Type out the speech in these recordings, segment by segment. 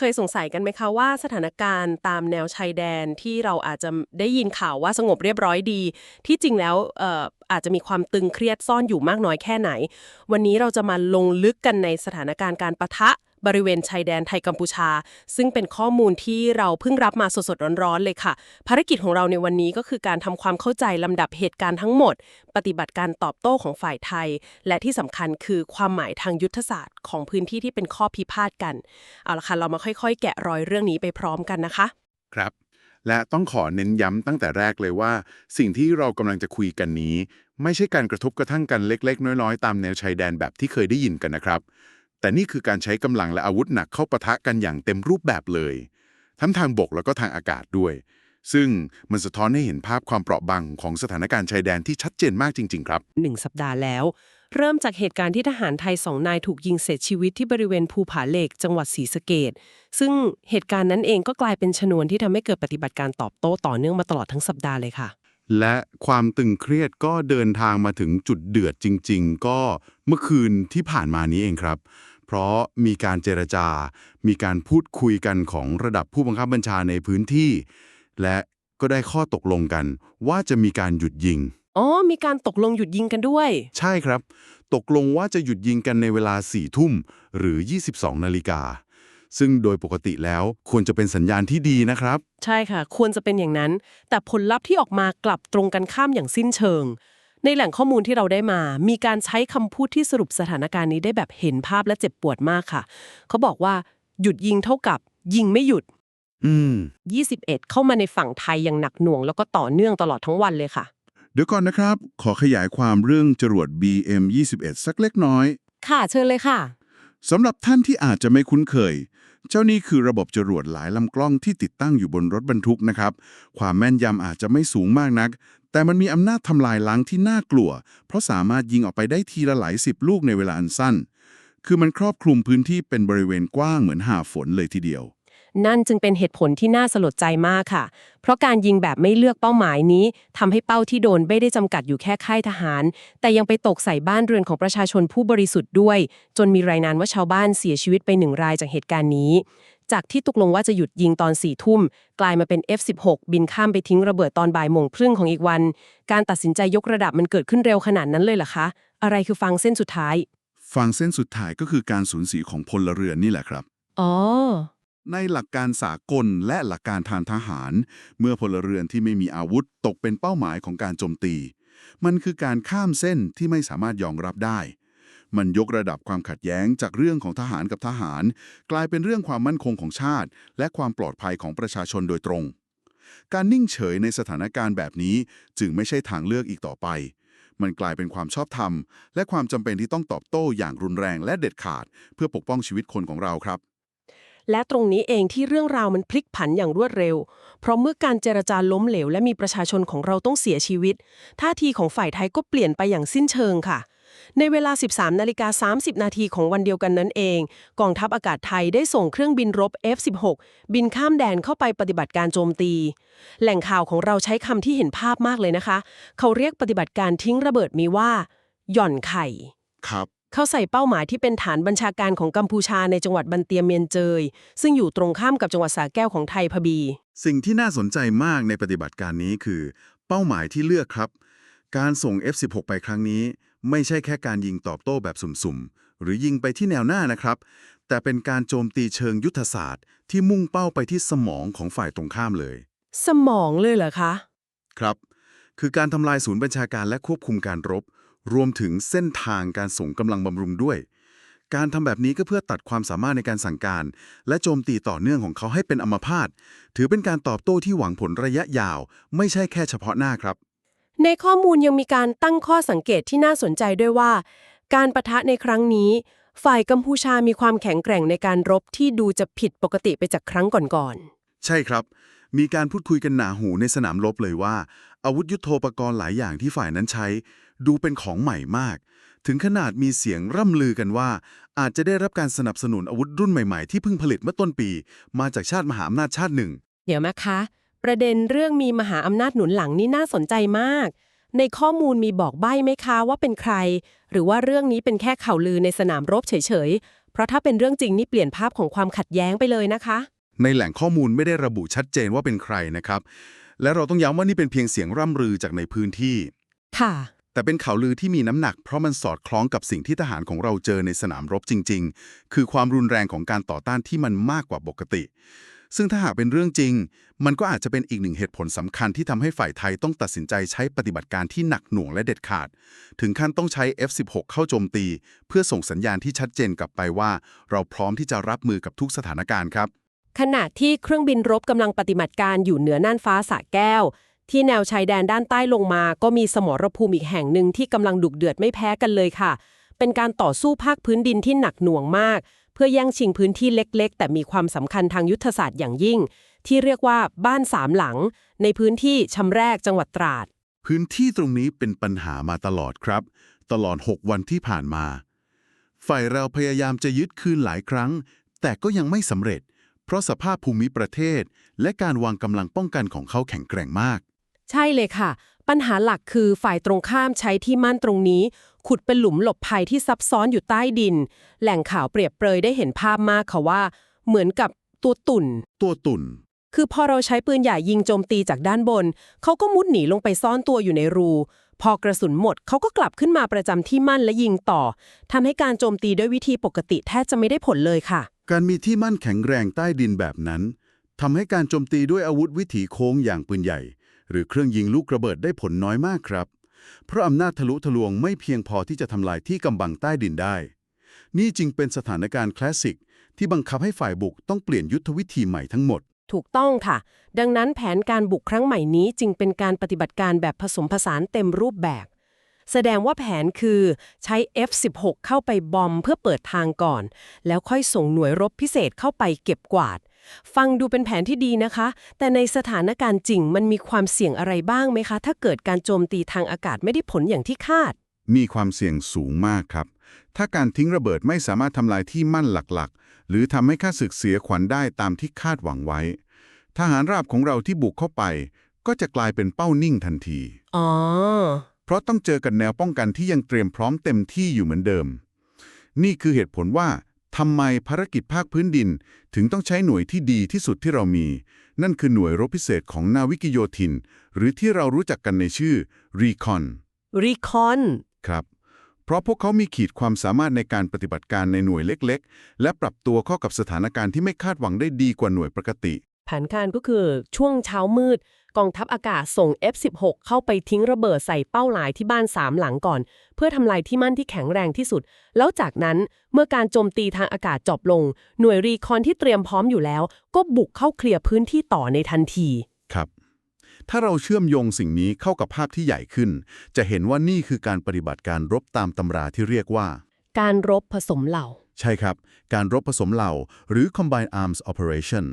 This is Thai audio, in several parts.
เคยสงสัยกันไหมคะว่าสถานการณ์ตามแนวชายแดนที่เราอาจจะได้ยินข่าวว่าสงบเรียบร้อยดี ที่จริงแล้วอออาจจะมีความตึงเครียดซ่อนอยู่มากน้อยแค่ไหน วันนี้เราจะมาลงลึกกันในสถานการณ์การปะทะ บริเวณชายแดนไทยกัมพูชา ซึ่งเป็นข้อมูลที่เราเพิ่งรับมาสดๆร้อนๆเลยค่ะ ภารกิจของเราในวันนี้ก็คือการทำความเข้าใจลำดับเหตุการณ์ทั้งหมด ปฏิบัติการตอบโต้ของฝ่ายไทย และที่สำคัญคือความหมายทางยุทธศาสตร์ของพื้นที่ที่เป็นข้อพิพาทกันเอาละค่ะเรามาค่อย ๆ แกะรอยเรื่องนี้ไปพร้อมกันนะคะ ครับและต้องขอเน้นย้ำตั้งแต่แรกเลยว่า สิ่งที่เรากำลังจะคุยกันนี้ ไม่ใช่การกระทบกระทั่งกันเล็ก ๆ น้อย ๆ ตามแนวชายแดนแบบที่เคยได้ยินกันนะครับ แต่นี่คือการใช้กำลังและอาวุธหนักเข้าปะทะกันอย่างเต็มรูปแบบเลย ทั้งทางบกแล้วก็ทางอากาศด้วย ซึ่งมันสะท้อนให้เห็นภาพความเปราะบางของสถานการณ์ชายแดนที่ชัดเจนมากจริง ๆ ครับ หนึ่งสัปดาห์แล้ว เริ่มจากเหตุการณ์ที่ทหารไทยสองนายถูกยิงเสียชีวิตที่บริเวณภูผาเหล็กจังหวัดศรีสะเกดซึ่งเหตุการณ์นั้นเองก็กลายเป็นชนวนที่ทำให้เกิดปฏิบัติการตอบโต้ต่อเนื่องมาตลอดทั้งสัปดาห์เลยค่ะ และความตึงเครียดก็เดินทางมาถึงจุดเดือดจริง ๆ ก็เมื่อคืนที่ผ่านมานี้เองครับ เพราะมีการเจรจา มีการพูดคุยกันของระดับผู้บังคับบัญชาในพื้นที่ และก็ได้ข้อตกลงกัน ว่าจะมีการหยุดยิง อ๋อ มีการตกลงหยุดยิงกันด้วย ใช่ครับ ตกลงว่าจะหยุดยิงกันในเวลา4ทุ่มหรือ 22นาฬิกา ซึ่งโดยปกติแล้วควรจะเป็นสัญญาณที่ดีนะครับ ใช่ค่ะ ควรจะเป็นอย่างนั้น แต่ผลลัพธ์ที่ออกมากลับตรงกันข้ามอย่างสิ้นเชิง ในแหล่งข้อมูลที่เราได้มา มีการใช้คำพูดที่สรุปสถานการณ์นี้ได้แบบเห็นภาพและเจ็บปวดมากค่ะ เขาบอกว่า หยุดยิงเท่ากับ ยิงไม่หยุด อืม21 เข้ามาในฝั่งไทยอย่างหนักหน่วง แล้วก็ต่อเนื่องตลอดทั้งวันเลยค่ะ เดี๋ยวก่อนนะครับ ขอขยายความเรื่องจรวด BM21 สักเล็กน้อย ค่ะเชิญเลยค่ะ สำหรับท่านที่อาจจะไม่คุ้นเคย เจ้านี่คือระบบจรวดหลายลำกล้องที่ติดตั้งอยู่บนรถบรรทุกนะครับ ความแม่นยำอาจจะไม่สูงมากนัก แต่มันมีอำนาจทำลายล้างที่น่ากลัว เพราะสามารถยิงออกไปได้ทีละหลายสิบลูกในเวลาอันสั้น คือมันครอบคลุมพื้นที่เป็นบริเวณกว้างเหมือนหาฝนเลยทีเดียว นั่นจึงเป็นเหตุผลที่น่าสลดใจมากค่ะ เพราะการยิงแบบไม่เลือกเป้าหมายนี้ทำให้เป้าที่โดนไม่ได้จำกัดอยู่แค่ค่ายทหาร แต่ยังไปตกใส่บ้านเรือนของประชาชนผู้บริสุทธิ์ด้วย จนมีรายงานว่าชาวบ้านเสียชีวิตไปหนึ่งรายจากเหตุการณ์นี้ จากที่ตกลงว่าจะหยุดยิงตอนสี่ทุ่ม กลายมาเป็น F16 บินข้ามไปทิ้งระเบิดตอนบ่ายโมงครึ่งของอีกวัน การตัดสินใจยกระดับมันเกิดขึ้นเร็วขนาดนั้นเลยเหรอคะ อะไรคือฟังเส้นสุดท้าย ฟังเส้นสุดท้ายก็คือการสูญเสียของพลเรือนนี่แหละครับ อ๋อ ในหลักการสากลและหลักการทางทหาร เมื่อพลเรือนที่ไม่มีอาวุธตกเป็นเป้าหมายของการโจมตี มันคือการข้ามเส้นที่ไม่สามารถยอมรับได้ มันยกระดับความขัดแย้งจากเรื่องของทหารกับทหาร กลายเป็นเรื่องความมั่นคงของชาติ และความปลอดภัยของประชาชนโดยตรง การนิ่งเฉยในสถานการณ์แบบนี้จึงไม่ใช่ทางเลือกอีกต่อไป มันกลายเป็นความชอบธรรม และความจำเป็นที่ต้องตอบโต้อย่างรุนแรงและเด็ดขาด เพื่อปกป้องชีวิตคนของเราครับ และตรงนี้เองที่เรื่องราวมันพลิกผันอย่างรวดเร็ว เพราะเมื่อการเจรจาล้มเหลว และมีประชาชนของเราต้องเสียชีวิต ท่าทีของฝ่ายไทยก็เปลี่ยนไปอย่างสิ้นเชิงค่ะ ในเวลา 13นาฬิกา30 นาทีของวันเดียวกันนั้นเอง กองทัพอากาศไทยได้ส่งเครื่องบินรบ F16 บินข้ามแดนเข้าไปปฏิบัติการโจมตี แหล่งข่าวของเราใช้คำที่เห็นภาพมากเลยนะคะ เขาเรียกปฏิบัติการทิ้งระเบิดมีว่า หย่อนไข่ ครับ เข้าใส่เป้าหมายที่เป็นฐานบัญชาการของกัมพูชาในจังหวัดบันเตียเมียนเจย ซึ่งอยู่ตรงข้ามกับจังหวัดสาแก้วของไทยพบี สิ่งที่น่าสนใจมากในปฏิบัติการนี้คือ เป้าหมายที่เลือกครับ การส่ง F16 ไปครั้งนี้ ไม่ใช่แค่การยิงตอบโต้แบบสุ่มๆ หรือยิงไปที่แนวหน้านะครับ แต่เป็นการโจมตีเชิงยุทธศาสตร์ ที่มุ่งเป้าไปที่สมองของฝ่ายตรงข้ามเลย สมองเลยเหรอคะ ครับ คือการทำลายศูนย์บัญชาการและควบคุมการรบ รวมถึงเส้นทางการส่งกำลังบำรุงด้วย การทำแบบนี้ก็เพื่อตัดความสามารถในการสั่งการ และโจมตีต่อเนื่องของเขาให้เป็นอัมพาตถือเป็นการตอบโต้ที่หวังผลระยะยาว ไม่ใช่แค่เฉพาะหน้าครับ ในข้อมูลยังมีการตั้งข้อสังเกตที่น่าสนใจด้วยว่า การประทะในครั้งนี้ ฝ่ายกัมพูชามีความแข็งแกร่งในการรบที่ดูจะผิดปกติไปจากครั้งก่อนใช่ครับมีการพูดคุยกันหนาหูในสนามรบเลยว่า อาวุธยุโทโธปกรณ์หลายอย่างที่ฝ่ายนั้นใช้ ดูเป็นของใหม่มาก ถึงขนาดมีเสียงร่ำลือกันว่า อาจจะได้รับการสนับสนุนอาวุธรุ่นใหม่ๆ ที่เพิ่งผลิตเมื่อต้นปี มาจากชาติมหาอำนาจชาติหนึ่งๆเดี๋ยวนะคะ ประเด็นเรื่องมีมหาอำนาจหนุนหลังนี่น่าสนใจมาก ในข้อมูลมีบอกใบ้ไหมคะว่าเป็นใคร หรือว่าเรื่องนี้เป็นแค่ข่าวลือในสนามรบเฉยๆ เพราะถ้าเป็นเรื่องจริงนี่เปลี่ยนภาพของความขัดแย้งไปเลยนะคะ ในแหล่งข้อมูลไม่ได้ระบุชัดเจนว่าเป็นใครนะครับ และเราต้องย้ำว่านี่เป็นเพียงเสียงร่ำลือจากในพื้นที่ ค่ะ แต่เป็นข่าวลือที่มีน้ำหนักเพราะมันสอดคล้องกับสิ่งที่ทหารของเราเจอในสนามรบจริง ๆ คือความรุนแรงของการต่อต้านที่มันมากกว่าปกติ ซึ่งถ้าหากเป็นเรื่องจริง มันก็อาจจะเป็นอีกหนึ่งเหตุผลสำคัญที่ทำให้ฝ่ายไทยต้องตัดสินใจใช้ปฏิบัติการที่หนักหน่วงและเด็ดขาด ถึงขั้นต้องใช้ F16 เข้าโจมตี เพื่อส่งสัญญาณที่ชัดเจนกลับไปว่า เราพร้อมที่จะรับมือกับทุกสถานการณ์ครับขณะที่เครื่องบินรบกำลังปฏิบัติการอยู่เหนือน่านฟ้าสระแก้ว ที่แนวชายแดนด้านใต้ลงมา ก็มีสมรภูมิอีกแห่งหนึ่งที่กำลังดุเดือดไม่แพ้กันเลยค่ะ เป็นการต่อสู้ภาคพื้นดินที่หนักหน่วงมาก เพื่อแย่งชิงพื้นที่เล็ก ๆ แต่มีความสำคัญทางยุทธศาสตร์อย่างยิ่ง ที่เรียกว่าบ้านสามหลัง ในพื้นที่ชำแรกจังหวัดตราด พื้นที่ตรงนี้เป็นปัญหามาตลอดครับ ตลอด 6 วันที่ผ่านมา ฝ่ายเราพยายามจะยึดคืนหลายครั้ง แต่ก็ยังไม่สำเร็จ เพราะสภาพภูมิประเทศ และการวางกำลังป้องกันของเขาแข็งแกร่งมาก ใช่เลยค่ะ ปัญหาหลักคือฝ่ายตรงข้ามใช้ที่มั่นตรงนี้ ขุดเป็นหลุมหลบภัยที่ซับซ้อนอยู่ใต้ดิน แหล่งข่าวเปรียบเปรยได้เห็นภาพมากค่ะว่า เหมือนกับตัวตุ่น ตัวตุ่น คือพอเราใช้ปืนใหญ่ยิงโจมตีจากด้านบน เขาก็มุดหนีลงไปซ่อนตัวอยู่ในรู พอกระสุนหมดเขาก็กลับขึ้นมาประจำที่มั่นและยิงต่อทำให้การโจมตีด้วยวิธีปกติแทบจะไม่ได้ผลเลยค่ะ การมีที่มั่นแข็งแรงใต้ดินแบบนั้นทำให้การโจมตีด้วยอาวุธวิถีโค้งอย่างปืนใหญ่ หรือเครื่องยิงลูกระเบิดได้ผลน้อยมากครับ เพราะอำนาจทะลุทะลวงไม่เพียงพอที่จะทำลายที่กำบังใต้ดินได้ นี่จึงเป็นสถานการณ์คลาสสิก ที่บังคับให้ฝ่ายบุกต้องเปลี่ยนยุทธวิธีใหม่ทั้งหมด ถูกต้องค่ะ ดังนั้นแผนการบุกครั้งใหม่นี้จึงเป็นการปฏิบัติการแบบผสมผสานเต็มรูปแบบ แสดงว่าแผนคือใช้ F16 เข้าไปบอมเพื่อเปิดทางก่อน แล้วค่อยส่งหน่วยรบพิเศษเข้าไปเก็บกวาด ฟังดูเป็นแผนที่ดีนะคะ แต่ในสถานการณ์จริงมันมีความเสี่ยงอะไรบ้างไหมคะ ถ้าเกิดการโจมตีทางอากาศไม่ได้ผลอย่างที่คาด มีความเสี่ยงสูงมากครับ ถ้าการทิ้งระเบิดไม่สามารถทำลายที่มั่นหลักๆ หรือทำให้ข้าศึกเสียขวัญได้ตามที่คาดหวังไว้ ทหารราบของเราที่บุกเข้าไป ก็จะกลายเป็นเป้านิ่งทันที อ๋อ เพราะต้องเจอกับแนวป้องกันที่ยังเตรียมพร้อมเต็มที่อยู่เหมือนเดิม นี่คือเหตุผลว่า ทำไมภารกิจภาคพื้นดิน ถึงต้องใช้หน่วยที่ดีที่สุดที่เรามี นั่นคือหน่วยรบพิเศษของนาวิกโยธิน หรือที่เรารู้จักกันในชื่อ Recon รีคอนครับ เพราะพวกเขามีขีดความสามารถในการปฏิบัติการในหน่วยเล็ก ๆ และปรับตัวเข้ากับสถานการณ์ที่ไม่คาดหวังได้ดีกว่าหน่วยปกติแผนการก็คือช่วงเช้ามืด กองทัพอากาศส่ง F16 เข้าไปทิ้งระเบิดใส่เป้าหมายที่บ้านสามหลังก่อน เพื่อทำลายที่มั่นที่แข็งแรงที่สุด แล้วจากนั้นเมื่อการโจมตีทางอากาศจบลง หน่วยรีคอนที่เตรียมพร้อมอยู่แล้ว ก็บุกเข้าเคลียร์พื้นที่ต่อในทันทีครับ ถ้าเราเชื่อมโยงสิ่งนี้เข้ากับภาพที่ใหญ่ขึ้น จะเห็นว่านี่คือการปฏิบัติการรบตามตำราที่เรียกว่า การรบผสมเหล่า ใช่ครับ การรบผสมเหล่า หรือ Combined Arms Operation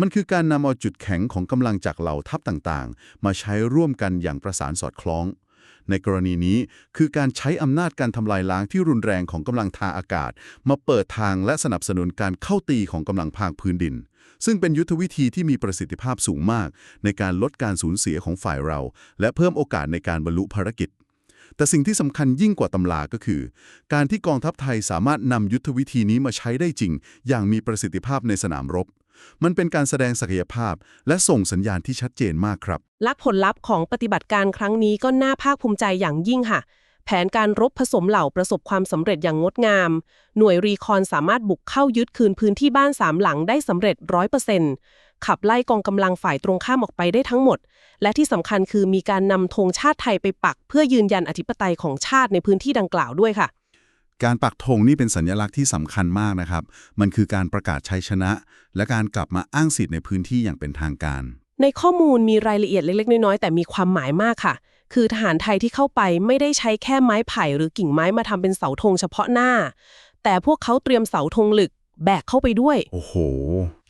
มันคือการนำเอาจุดแข็งของกำลังจากเหล่าทัพต่างๆ มาใช้ร่วมกันอย่างประสานสอดคล้อง ในกรณีนี้คือการใช้อำนาจการทำลายล้างที่รุนแรงของกำลังทางอากาศ มาเปิดทางและสนับสนุนการเข้าตีของกำลังภาคพื้นดิน ซึ่งเป็นยุทธวิธีที่มีประสิทธิภาพสูงมาก ในการลดการสูญเสียของฝ่ายเรา และเพิ่มโอกาสในการบรรลุภารกิจแต่สิ่งที่สำคัญยิ่งกว่าตำราก็คือ การที่กองทัพไทยสามารถนำยุทธวิธีนี้มาใช้ได้จริง อย่างมีประสิทธิภาพในสนามรบ มันเป็นการแสดงศักยภาพ และส่งสัญญาณที่ชัดเจนมากครับ ลักผลลัพธ์ของปฏิบัติการครั้งนี้ก็น่าภาคภูมิใจอย่างยิ่งค่ะ แผนการรบผสมเหล่าประสบความสำเร็จอย่างงดงาม หน่วยรีคอนสามารถบุกเข้ายึดคืนพื้นที่บ้านสามหลังได้สำเร็จร้อยเปอร์เซ็นต์ขับไล่กองกำลังฝ่ายตรงข้ามออกไปได้ทั้งหมด และที่สำคัญคือมีการนำธงชาติไทยไปปัก เพื่อยืนยันอธิปไตยของชาติในพื้นที่ดังกล่าวด้วยค่ะ การปักธงนี่เป็นสัญลักษณ์ที่สำคัญมากนะครับ มันคือการประกาศชัยชนะ และการกลับมาอ้างสิทธิ์ในพื้นที่อย่างเป็นทางการ ในข้อมูลมีรายละเอียดเล็ก ๆ น้อยๆแต่มีความหมายมากค่ะ คือทหารไทยที่เข้าไปไม่ได้ใช้แค่ไม้ไผ่หรือกิ่งไม้มาทำเป็นเสาธงเฉพาะหน้า แต่พวกเขาเตรียมเสาธงหลึก แบกเข้าไปด้วย โอ้โห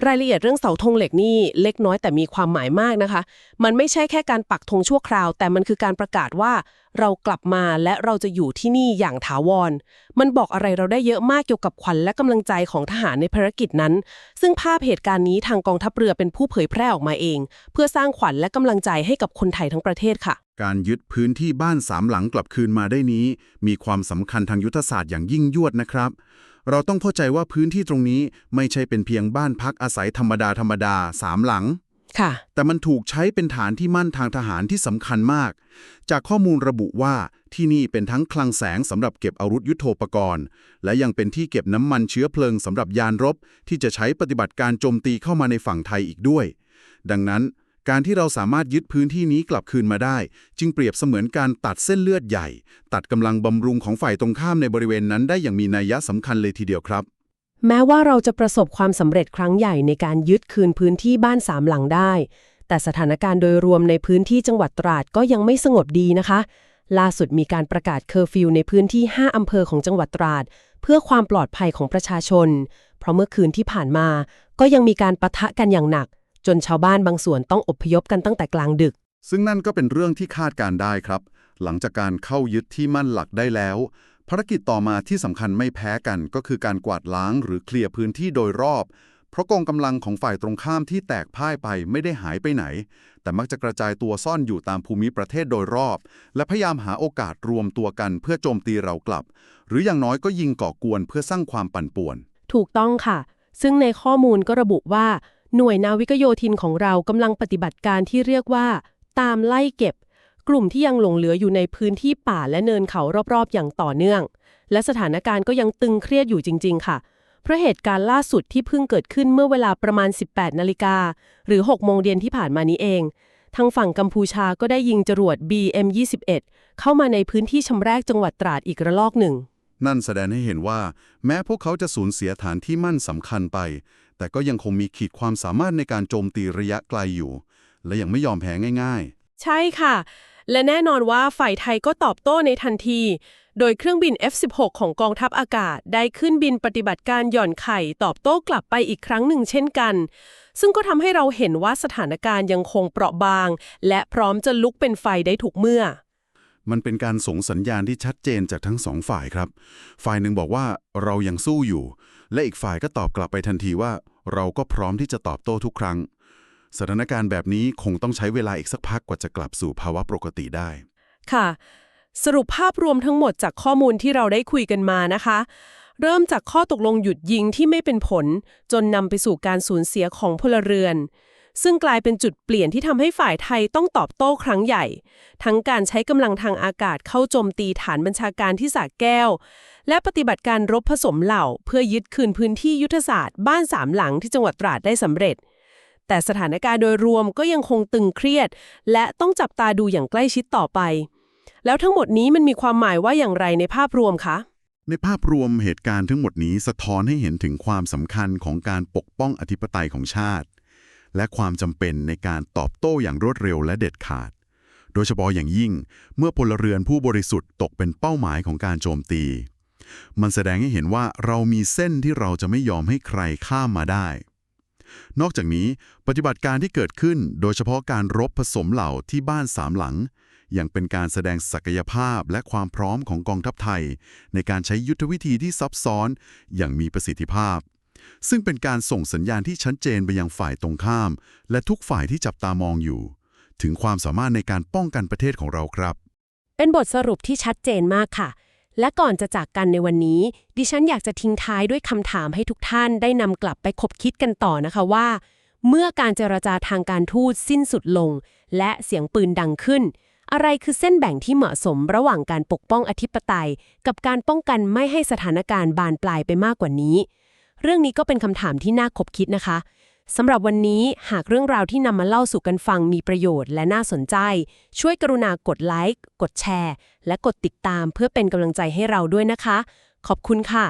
รายละเอียดเรื่องเสาธงเหล็กนี่เล็กน้อยแต่มีความหมายมากนะคะ มันไม่ใช่แค่การปักธงชั่วคราว แต่มันคือการประกาศว่าเรากลับมาและเราจะอยู่ที่นี่อย่างถาวร มันบอกอะไรเราได้เยอะมากเกี่ยวกับขวัญและกำลังใจของทหารในภารกิจนั้น ซึ่งภาพเหตุการณ์นี้ทางกองทัพเรือเป็นผู้เผยแพร่ออกมาเอง เพื่อสร้างขวัญและกำลังใจให้กับคนไทยทั้งประเทศค่ะ การยึดพื้นที่บ้านสามหลังกลับคืนมาได้นี้ มีความสำคัญทางยุทธศาสตร์อย่างยิ่งยวดนะครับ เราต้องเข้าใจว่าพื้นที่ตรงนี้ไม่ใช่เป็นเพียงบ้านพักอาศัยธรรมดาธรรมดาสามหลัง ค่ะ แต่มันถูกใช้เป็นฐานที่มั่นทางทหารที่สำคัญมาก จากข้อมูลระบุว่าที่นี่เป็นทั้งคลังแสงสำหรับเก็บอาวุธยุโทโธปกรณ์ และยังเป็นที่เก็บน้ำมันเชื้อเพลิงสำหรับยานรบ ที่จะใช้ปฏิบัติการโจมตีเข้ามาในฝั่งไทยอีกด้วย ดังนั้น การที่เราสามารถยึดพื้นที่นี้กลับคืนมาได้ จึงเปรียบเสมือนการตัดเส้นเลือดใหญ่ ตัดกำลังบำรุงของฝ่ายตรงข้ามในบริเวณนั้นได้อย่างมีนัยยะสำคัญเลยทีเดียวครับ แม้ว่าเราจะประสบความสำเร็จครั้งใหญ่ในการยึดคืนพื้นที่บ้านสามหลังได้ แต่สถานการณ์โดยรวมในพื้นที่จังหวัดตราดก็ยังไม่สงบดีนะคะ ล่าสุดมีการประกาศเคอร์ฟิวในพื้นที่ 5 อำเภอของจังหวัดตราด เพื่อความปลอดภัยของประชาชน เพราะเมื่อคืนที่ผ่านมา ก็ยังมีการปะทะกันอย่างหนัก จนชาวบ้านบางส่วนต้องอพยพกันตั้งแต่กลางดึก ซึ่งนั่นก็เป็นเรื่องที่คาดการได้ครับ หลังจากการเข้ายึดที่มั่นหลักได้แล้ว ภารกิจต่อมาที่สำคัญไม่แพ้กันก็คือการกวาดล้างหรือเคลียร์พื้นที่โดยรอบ เพราะกองกำลังของฝ่ายตรงข้ามที่แตกพ่ายไปไม่ได้หายไปไหน แต่มักจะกระจายตัวซ่อนอยู่ตามภูมิประเทศโดยรอบ และพยายามหาโอกาสรวมตัวกันเพื่อโจมตีเรากลับ หรืออย่างน้อยก็ยิงก่อกวนเพื่อสร้างความปั่นป่วน ถูกต้องค่ะ ซึ่งในข้อมูลก็ระบุว่า หน่วยนาวิกโยธินของเรากำลังปฏิบัติการที่เรียกว่า ตามไล่เก็บ กลุ่มที่ยังหลงเหลืออยู่ในพื้นที่ป่าและเนินเขารอบๆ อย่างต่อเนื่อง และสถานการณ์ก็ยังตึงเครียดอยู่จริง ๆ ค่ะ เพราะเหตุการณ์ล่าสุดที่เพิ่งเกิดขึ้นเมื่อเวลาประมาณ 18นาฬิกาหรือ6โมงเย็นที่ผ่านมานี้เอง ทางฝั่งกัมพูชาก็ได้ยิงจรวด BM-21 เข้ามาในพื้นที่ชำแรกจังหวัดตราดอีกระลอกหนึ่งนั่นแสดงให้เห็นว่า แม้พวกเขาจะสูญเสียฐานที่มั่นสำคัญไป แต่ก็ยังคงมีขีดความสามารถในการโจมตีระยะไกลอยู่ และยังไม่ยอมแพ้ง่ายใช่ค่ะ และแน่นอนว่าฝ่ายไทยก็ตอบโต้ในทันที โดยเครื่องบิน F-16 ของกองทัพอากาศ ได้ขึ้นบินปฏิบัติการหย่อนไข่ตอบโต้กลับไปอีกครั้งหนึ่งเช่นกัน ซึ่งก็ทำให้เราเห็นว่าสถานการณ์ยังคงเปราะบาง และพร้อมจะลุกเป็นไฟได้ทุกเมื่อๆมันเป็นการส่งสัญญาณที่ชัดเจนจากทั้งสองฝ่ายครับ ฝ่ายหนึ่งบอกว่าเรายังสู้อยู่ และอีกฝ่ายก็ตอบกลับไปทันทีว่า เราก็พร้อมที่จะตอบโต้ทุกครั้ง สถานการณ์แบบนี้คงต้องใช้เวลาอีกสักพักกว่าจะกลับสู่ภาวะปกติได้ ค่ะ สรุปภาพรวมทั้งหมดจากข้อมูลที่เราได้คุยกันมานะคะ เริ่มจากข้อตกลงหยุดยิงที่ไม่เป็นผล จนนำไปสู่การสูญเสียของพลเรือน ซึ่งกลายเป็นจุดเปลี่ยนที่ทำให้ฝ่ายไทยต้องตอบโต้ครั้งใหญ่ ทั้งการใช้กำลังทางอากาศเข้าโจมตีฐานบัญชาการที่สระแก้ว และปฏิบัติการรบผสมเหล่า เพื่อยึดคืนพื้นที่ยุทธศาสตร์บ้านสามหลังที่จังหวัดตราดได้สำเร็จ แต่สถานการณ์โดยรวมก็ยังคงตึงเครียด และต้องจับตาดูอย่างใกล้ชิดต่อไป แล้วทั้งหมดนี้มันมีความหมายว่าอย่างไรในภาพรวมคะในภาพรวมเหตุการณ์ทั้งหมดนี้สะท้อนให้เห็นถึงความสำคัญของการปกป้องอธิปไตยของชาติ และความจำเป็นในการตอบโต้อย่างรวดเร็วและเด็ดขาด โดยเฉพาะอย่างยิ่งเมื่อพลเรือนผู้บริสุทธิ์ตกเป็นเป้าหมายของการโจมตี มันแสดงให้เห็นว่าเรามีเส้นที่เราจะไม่ยอมให้ใครข้ามมาได้ นอกจากนี้ปฏิบัติการที่เกิดขึ้น โดยเฉพาะการรบผสมเหล่าที่บ้านสามหลังยังเป็นการแสดงศักยภาพและความพร้อมของกองทัพไทย ในการใช้ยุทธวิธีที่ซับซ้อนอย่างมีประสิทธิภาพ ซึ่งเป็นการส่งสัญญาณที่ชัดเจนไปยังฝ่ายตรงข้าม และทุกฝ่ายที่จับตามองอยู่ ถึงความสามารถในการป้องกันประเทศของเราครับ เป็นบทสรุปที่ชัดเจนมากค่ะ และก่อนจะจากกันในวันนี้ ดิฉันอยากจะทิ้งท้ายด้วยคำถามให้ทุกท่านได้นำกลับไปคบคิดกันต่อนะคะว่า เมื่อการเจรจาทางการทูตสิ้นสุดลง และเสียงปืนดังขึ้นอะไรคือเส้นแบ่งที่เหมาะสมระหว่างการปกป้องอธิปไตย กับการป้องกันไม่ให้สถานการณ์บานปลายไปมากกว่านี้ เรื่องนี้ก็เป็นคำถามที่น่าคบคิดนะคะสำหรับวันนี้หากเรื่องราวที่นำมาเล่าสู่กันฟังมีประโยชน์และน่าสนใจ ช่วยกรุณากดไลค์กดแชร์ และกดติดตามเพื่อเป็นกำลังใจให้เราด้วยนะคะ ขอบคุณค่ะ